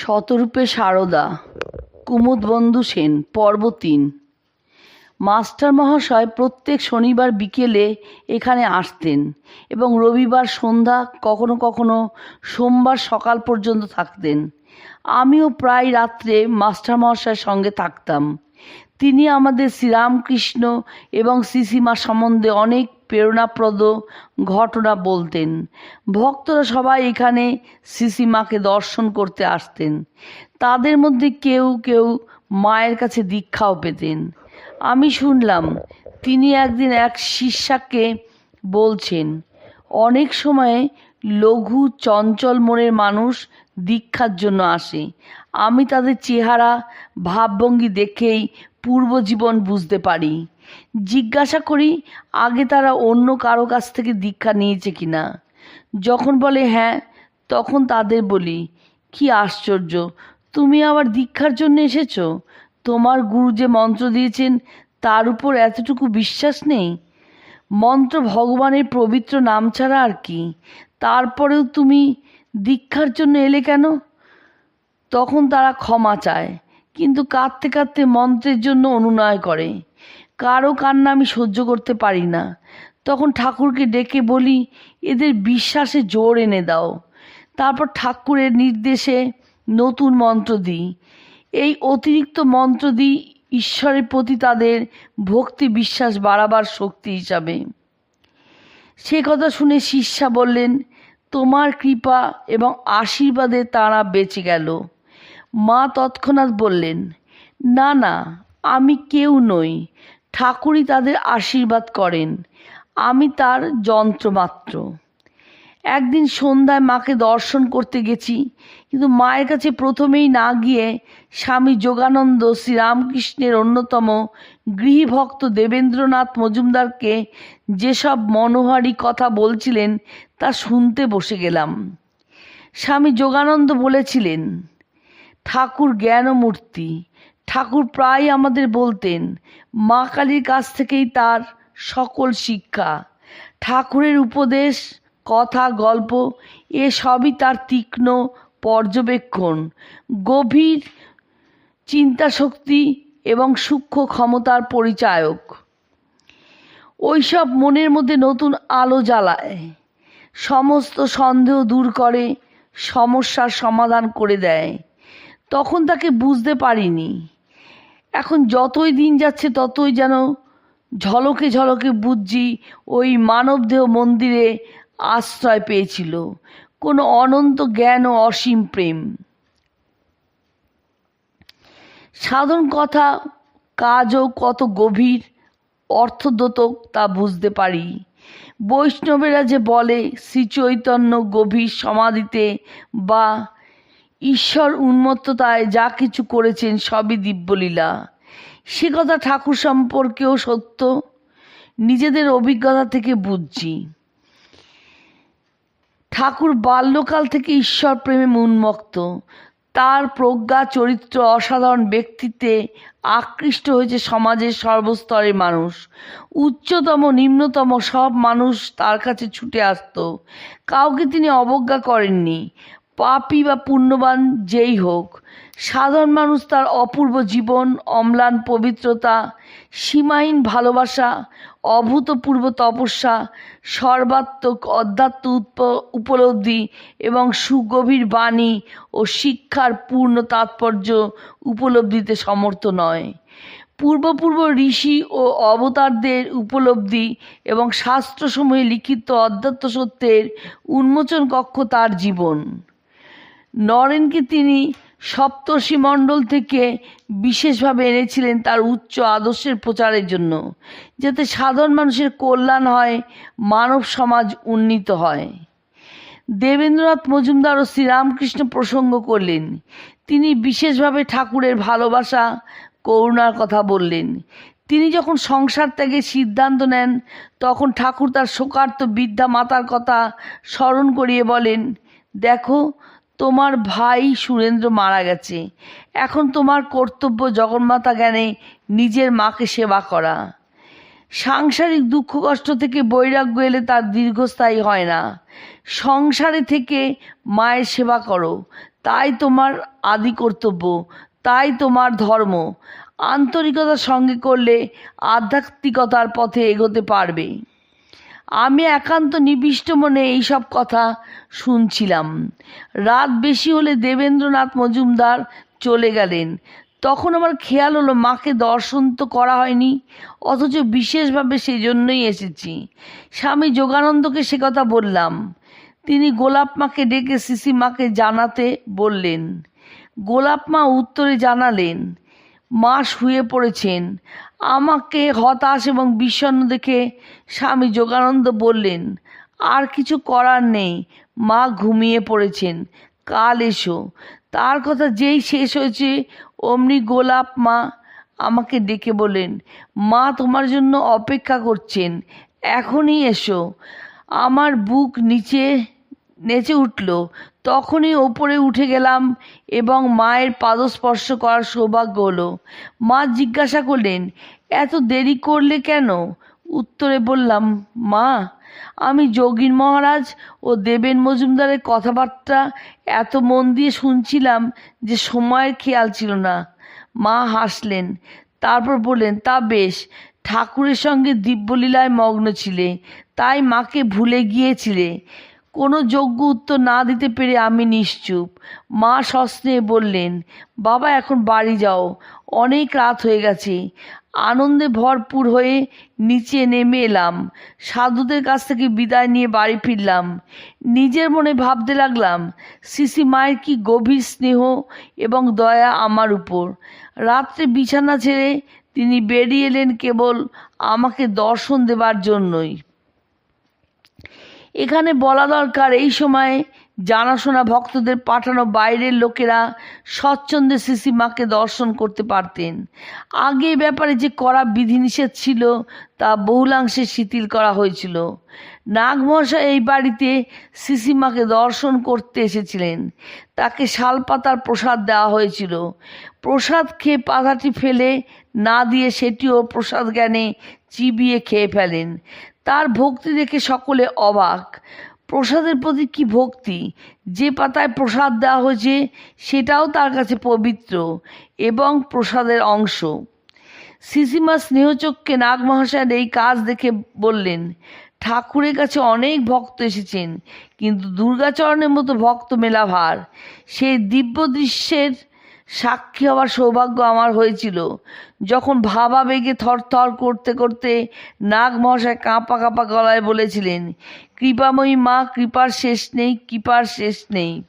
শতরূপে সারদা কুমুদবন্ধু সেন, পর্ব তিন। মাস্টার মহাশয় প্রত্যেক শনিবার বিকেলে এখানে আসতেন এবং রবিবার সন্ধ্যা কখনো কখনো সোমবার সকাল পর্যন্ত থাকতেন। আমিও প্রায় রাত্রে মাস্টার মহাশয়ের সঙ্গে থাকতাম। তিনি আমাদের শ্রীরামকৃষ্ণ এবং শ্রীসীমা সম্বন্ধে অনেক প্রেরণাপ্রদ ঘটনা বলতেন। ভক্তরা সবাই এখানে শ্রীসীমাকে দর্শন করতে আসতেন। তাদের মধ্যে কেউ কেউ মায়ের কাছে দীক্ষাও পেতেন। আমি শুনলাম, তিনি একদিন এক শিষ্যাকে বলছেন, অনেক সময় লঘু চঞ্চল মনের মানুষ দীক্ষার জন্য আসে। আমি তাদের চেহারা, ভাবভঙ্গি দেখেই পূর্বজীবন বুঝতে পারি। জিজ্ঞাসা করি, আগে তারা অন্য কারও কাছ থেকে দীক্ষা নিয়েছে কি না যখন বলে হ্যাঁ তখন তাদের বলি, কি আশ্চর্য, তুমি আবার দীক্ষার জন্য এসেছ? তোমার গুরু যে মন্ত্র দিয়েছেন, তার উপর এতটুকু বিশ্বাস নেই? মন্ত্র ভগবানের পবিত্র নাম ছাড়া আর কি? তারপরেও তুমি দীক্ষার জন্য এলে কেন? তখন তারা ক্ষমা চায়, কিন্তু কাঁদতে কাঁদতে মন্ত্রের জন্য অনুনয় করে। কারও কান্না আমি সহ্য করতে পারি না। তখন ঠাকুরকে ডেকে বলি, এদের বিশ্বাসে জোর এনে দাও। তারপর ঠাকুরের নির্দেশে নতুন মন্ত্র দিই। এই অতিরিক্ত মন্ত্র দিই ঈশ্বরের প্রতি তাদের ভক্তি বিশ্বাস বাড়াবার শক্তি হিসাবে। সে কথা শুনে শিষ্যা বললেন, তোমার কৃপা এবং আশীর্বাদে তারা বেঁচে গেল। মা তৎক্ষণাৎ বললেন, না না, আমি কেউ নই। ঠাকুরই তাদের আশীর্বাদ করেন। আমি তার যন্ত্রমাত্র। একদিন সন্ধ্যায় মাকে দর্শন করতে গেছি, কিন্তু মায়ের কাছে প্রথমেই না গিয়ে স্বামী যোগানন্দ শ্রীরামকৃষ্ণের অন্যতম গৃহভক্ত দেবেন্দ্রনাথ মজুমদারকে যেসব মনোহারী কথা বলছিলেন তা শুনতে বসে গেলাম। স্বামী যোগানন্দ বলেছিলেন ঠাকুর জ্ঞানমূর্তি। ঠাকুর প্রায় আমাদের বলতেন, মা কালীর কাছ থেকেই তার সকল শিক্ষা। ঠাকুরের উপদেশ, কথা, গল্প, এ সবই তার তীক্ষ্ণ পর্যবেক্ষণ। গভীর চিন্তাশক্তি এবং সূক্ষ্ম ক্ষমতার পরিচায়ক। ওইসব মনের মধ্যে নতুন আলো জ্বালায়। সমস্ত সন্দেহ দূর করে, সমস্যার সমাধান করে দেয়। তখন তাকে বুঝতে পারিনি। এখন যতই দিন যাচ্ছে, ততই যেন ঝলকে ঝলকে বুঝছি ওই মানবদেহ মন্দিরে আশ্রয় পেয়েছিল। কোনো অনন্ত জ্ঞান ও অসীম প্রেম। সাধারণ কথা, কাজও কত গভীর, অর্থদ্যোতক তা বুঝতে পারি। বৈষ্ণবেরা যে বলে, শ্রীচৈতন্য গভীর সমাধিতে বা ঈশ্বর উন্মত্ততায় যা কিছু করেছেন সবই দিব্যলীলা। সে কথা ঠাকুর সম্পর্কেও সত্য, নিজেদের অভিজ্ঞতা থেকে বুঝছি। ঠাকুর বাল্যকাল থেকে ঈশ্বর প্রেমে উন্মুক্ত তার প্রজ্ঞা, চরিত্র, অসাধারণ ব্যক্তিত্বে আকৃষ্ট হয়েছে সমাজের সর্বস্তরের মানুষ। উচ্চতম, নিম্নতম সব মানুষ তার কাছে ছুটে আসতো। কাউকে তিনি অবজ্ঞা করেননি। পাপী বা পুণ্যবান যেই হোক, সাধারণ মানুষ তার অপূর্ব জীবন, অম্লান পবিত্রতা, সীমাহীন ভালোবাসা, অভূতপূর্ব তপস্যা, সর্বাত্মক অধ্যাত্ম উপলব্ধি এবং সুগভীর বাণী ও শিক্ষার পূর্ণ তাৎপর্য উপলব্ধিতে সমর্থ নয়। পূর্বপূর্ব ঋষি ও অবতারদের উপলব্ধি এবং শাস্ত্রসমূহে লিখিত অধ্যাত্ম সত্যের উন্মোচন কক্ষ তার জীবন। নরেনকে তিনি সপ্তর্ষি মণ্ডল থেকে বিশেষভাবে এনেছিলেন তার উচ্চ আদর্শের প্রচারের জন্য, যাতে সাধারণ মানুষের কল্যাণ হয়, মানব সমাজ উন্নীত হয়। দেবেন্দ্রনাথ মজুমদার ও শ্রীরামকৃষ্ণ প্রসঙ্গ করলেন, তিনি বিশেষভাবে ঠাকুরের ভালোবাসা, করুণার কথা বললেন। তিনি যখন সংসার ত্যাগের সিদ্ধান্ত নেন, তখন ঠাকুর তার শোকার্ত বৃদ্ধা মাতার কথা স্মরণ করিয়ে বলেন, দেখো তোমার ভাই সুরেন্দ্র মারা গেছে। এখন তোমার কর্তব্য জগন্মাতা জ্ঞানে নিজের মাকে সেবা করা। সাংসারিক দুঃখ কষ্ট থেকে বৈরাগ্য এলে তার দীর্ঘস্থায়ী হয় না। সংসারে থেকে মায়ের সেবা করো। তাই তোমার আদি কর্তব্য, তাই তোমার ধর্ম। আন্তরিকতার সঙ্গে করলে আধ্যাত্মিকতার পথে এগোতে পারবে। আমি একান্ত নিবিষ্ট মনে এইসব কথা শুনছিলাম। রাত বেশি হলে দেবেন্দ্রনাথ মজুমদার চলে গেলেন। তখন আমার খেয়াল হলো, মাকে দর্শন তো করা হয়নি, অথচ বিশেষভাবে সেই জন্যই এসেছি। স্বামী যোগানন্দকে সে কথা বললাম। তিনি গোলাপ মাকে ডেকে সিসি মাকে জানাতে বললেন। গোলাপ মা উত্তরে জানালেন, মা শুয়ে পড়েছেন। আমাকে হতাশ এবং বিষণ্ণ দেখে স্বামী যোগানন্দ বললেন, আর কিছু করার নেই, মা ঘুমিয়ে পড়েছেন, কাল এসো। তার কথা যেই শেষ হয়েছে, অমনি গোলাপ মা আমাকে ডেকে বলেন মা তোমার জন্য অপেক্ষা করছেন, এখনই এসো। আমার বুক নিচে, নেচে উঠল তখনই ওপরে উঠে গেলাম এবং মায়ের পাদস্পর্শ করার সৌভাগ্য হলো। মা জিজ্ঞাসা করলেন, এত দেরি করলে কেন? উত্তরে বললাম, মা, আমি যোগীন মহারাজ ও দেবেন মজুমদারের কথাবার্তা এত মন দিয়ে শুনছিলাম যে সময়ের খেয়াল ছিল না। মা হাসলেন, তারপর বললেন, তা বেশ, ঠাকুরের সঙ্গে দিব্যলীলায় মগ্ন ছিলে, তাই মাকে ভুলে গিয়েছিলে। কোনো যোগ্য উত্তর না দিতে পেরে আমি নিশ্চুপ। মা সস্নেহে বললেন, বাবা, এখন বাড়ি যাও। অনেক রাত হয়ে গেছে। আনন্দে ভরপুর হয়ে নিচে নেমে এলাম। সাধুদের কাছ থেকে বিদায় নিয়ে বাড়ি ফিরলাম। নিজের মনে ভাবতে লাগলাম, সিসি মায়ের কি গভীর স্নেহ এবং দয়া আমার উপর। রাত্রে বিছানা ছেড়ে তিনি বেরিয়ে এলেন কেবল আমাকে দর্শন দেবার জন্যই। এখানে বলা দরকার, এই সময় জানাশোনা ভক্তদের পাঠানো বাইরের লোকেরা স্বচ্ছন্দে সিসিমাকে দর্শন করতে পারতেন। আগে ব্যাপারে যে করা বিধিনিষেধ ছিল, তা বহুলাংশে শিথিল করা হয়েছিল। নাগমশাই এই বাড়িতে সিসিমাকে দর্শন করতে এসেছিলেন। তাকে শালপাতার প্রসাদ দেওয়া হয়েছিল। প্রসাদ খেয়ে পাতাটি ফেলে না দিয়ে সেটিও প্রসাদ জ্ঞানে চিবিয়ে খেয়ে ফেলেন। তার ভক্তি দেখে সকলে অবাক। প্রসাদের প্রতি কি ভক্তি? যে পাতায় প্রসাদ দেওয়া হয়েছে, সেটাও তার কাছে পবিত্র এবং প্রসাদের অংশ। সিসিমা স্নেহচক্ষে নাগমহাশয়ের এই কাজ দেখে বললেন, ঠাকুরের কাছে অনেক ভক্ত এসেছেন, কিন্তু দুর্গাচরণের মতো ভক্ত মেলা ভার সেই দিব্য দৃশ্যের সাক্ষী হওয়ার সৌভাগ্য আমার হয়েছিল। যখন ভাবা ভাবাবেগে থরথর করতে করতে নাগ মহাশয় কাঁপা কাঁপা গলায় বলেছিলেন, কৃপাময়ী মা, কৃপার শেষ নেই, কৃপার শেষ নেই।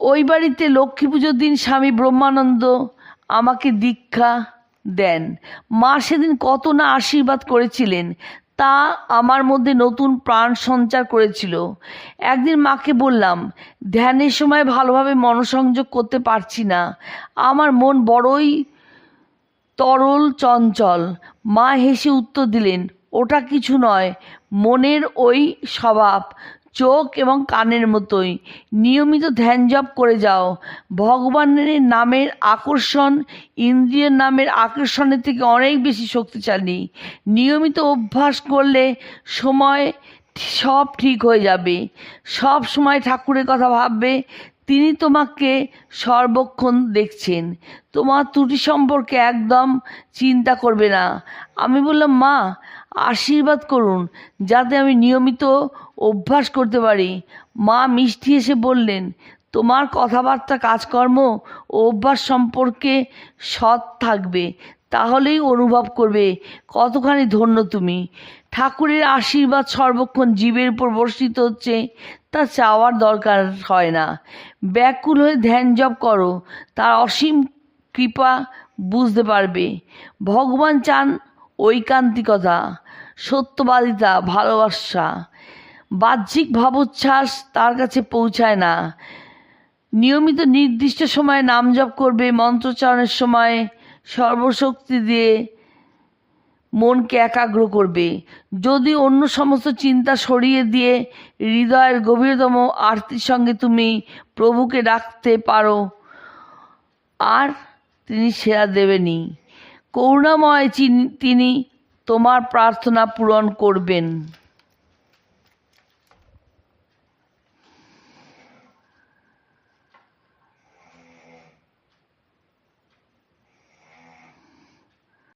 ওই বাড়িতে লক্ষ্মী পুজোর দিন স্বামী ব্রহ্মানন্দ আমাকে দীক্ষা দেন। মা সেদিন কত না আশীর্বাদ করেছিলেন। তা আমার মধ্যে নতুন প্রাণ সঞ্চার করেছিল। একদিন মাকে বললাম, ধ্যানের সময় ভালোভাবে মনসংযোগ করতে পারছি না। আমার মন বড়ই তরল চঞ্চল। মা হেসে উত্তর দিলেন, ওটা কিছু নয়, মনের ওই স্বভাব। চোখ এবং কানের মতোই। নিয়মিত ধ্যান জপ করে যাও। ভগবানের নামের আকর্ষণ ইন্দ্রিয়ের নামের আকর্ষণের থেকে অনেক বেশি শক্তিশালী। নিয়মিত অভ্যাস করলে সময় সব ঠিক হয়ে যাবে। সব সময় ঠাকুরের কথা ভাববে, তিনি তোমাকে সর্বক্ষণ দেখছেন। তোমার ত্রুটি সম্পর্কে একদম চিন্তা করবে না। আমি বললাম, মা, আশীর্বাদ করুন। যাতে আমি নিয়মিত অভ্যাস করতে পারি। মা মিষ্টি এসে বললেন, তোমার কথাবার্তা, কাজকর্ম ও অভ্যাস সম্পর্কে সৎ থাকবে, তাহলেই অনুভব করবে কতখানি ধন্য তুমি। ঠাকুরের আশীর্বাদ সর্বক্ষণ জীবের উপর বর্ষিত হচ্ছে, তা চাওয়ার দরকার হয় না। ব্যাকুল হয়ে ধ্যান জপ করো, তার অসীম কৃপা বুঝতে পারবে। ভগবান চান ঐকান্তিকতা, সত্যবাদিতা, ভালোবাসা। বাহ্যিক ভাবোচ্ছ্বাস তার কাছে পৌঁছায় না। নিয়মিত নির্দিষ্ট সময়ে নাম জপ করবে, মন্ত্রচারণের সময় সর্বশক্তি দিয়ে মনকে একাগ্র করবে। যদি অন্য সমস্ত চিন্তা সরিয়ে দিয়ে হৃদয়ের গভীরতম আরতির সঙ্গে তুমি প্রভুকে ডাকতে পারো, আর তিনি সেরা দেবেনি করুণাময় তিনি তোমার প্রার্থনা পূরণ করবেন।